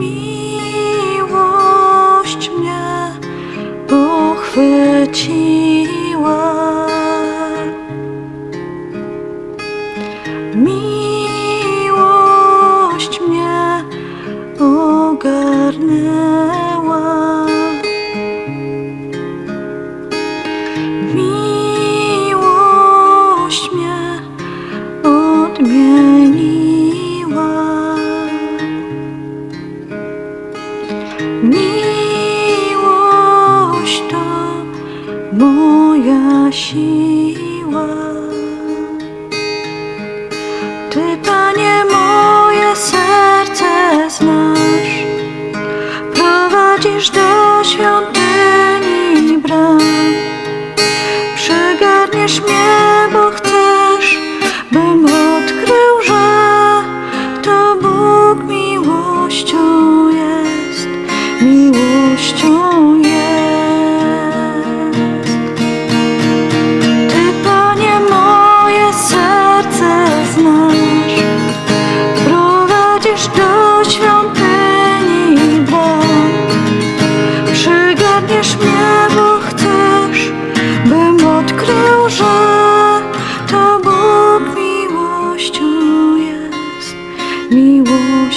miłość mnie pochwyciła. moja siła. Ty, Panie, moje serce znasz, prowadzisz do świątyni bram, przegarniesz mnie.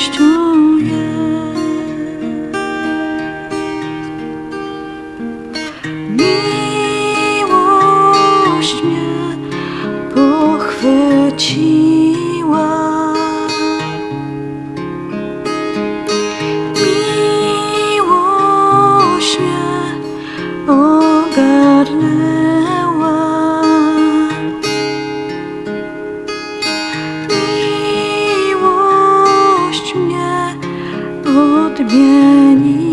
miłością jest. Miłość mnie pochwyciła. 念你